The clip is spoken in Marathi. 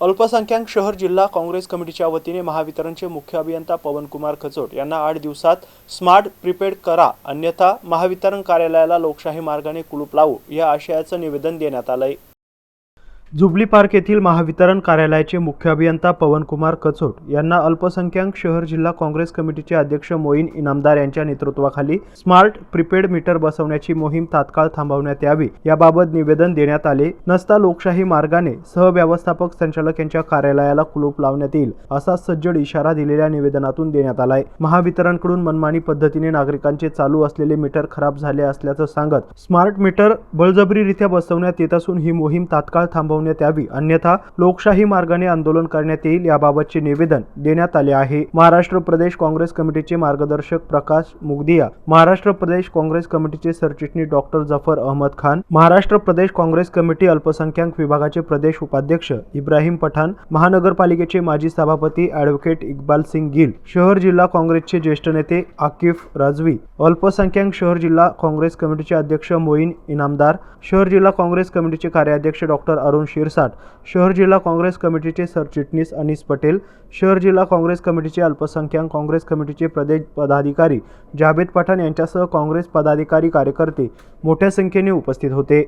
अल्पसंख्याक शहर जिल्हा काँग्रेस कमिटीच्या वतीने महावितरणचे मुख्य अभियंता पवनकुमार खचोट यांना आठ दिवसात स्मार्ट प्रीपेड करा अन्यथा महावितरण कार्यालयाला लोकशाही मार्गाने कुलूप लावू या आशयाचं निवेदन देण्यात आलंय. जुबली पार्क येथील महावितरण कार्यालयाचे मुख्य अभियंता पवनकुमार कचोट यांना अल्पसंख्याक शहर जिल्हा काँग्रेस कमिटीचे अध्यक्ष मोईन इनामदार यांच्या नेतृत्वाखाली स्मार्ट प्रीपेड मीटर बसवण्याची मोहीम तात्काळ थांबवण्यात यावी याबाबत निवेदन देण्यात आले नसता लोकशाही मार्गाने सहव्यवस्थापक संचालक यांच्या कार्यालयाला कुलूप लावण्यात येईल असा सज्जड इशारा दिलेल्या निवेदनातून देण्यात आलाय. महावितरणकडून मनमानी पद्धतीने नागरिकांचे चालू असलेले मीटर खराब झाले असल्याचं सांगत स्मार्ट मीटर बळजबरीरित्या बसवण्यात येत असून ही मोहीम तात्काळ थांबवण्यात यावी. अन्यथा लोकशाही मार्गाने आंदोलन करण्यात येईल याबाबतचे निवेदन देण्यात आले आहे. महाराष्ट्र प्रदेश काँग्रेस कमिटीचे मार्गदर्शक प्रकाश मुगदिया महाराष्ट्र प्रदेश काँग्रेस कमिटीचे सरचिटणीस डॉक्टर जफर अहमद खान महाराष्ट्र प्रदेश काँग्रेस कमिटी अल्पसंख्याक विभागाचे प्रदेश उपाध्यक्ष इब्राहिम पठाण महानगरपालिकेचे माजी सभापती ॲडव्होकेट इक्बाल सिंग गिल शहर जिल्हा काँग्रेसचे ज्येष्ठ नेते आकिफ राजवी अल्पसंख्याक शहर जिल्हा काँग्रेस कमिटीचे अध्यक्ष मोईन इनामदार शहर जिल्हा काँग्रेस कमिटीचे कार्याध्यक्ष डॉक्टर अरुण शिरसाट शहर जिल्हा काँग्रेस कमिटीचे सरचिटणीस अनिस पटेल शहर जिल्हा काँग्रेस कमिटीचे अल्पसंख्याक काँग्रेस कमिटीचे प्रदेश पदाधिकारी जावेद पठाण यांच्यासह काँग्रेस पदाधिकारी कार्यकर्ते मोठ्या संख्येने उपस्थित होते.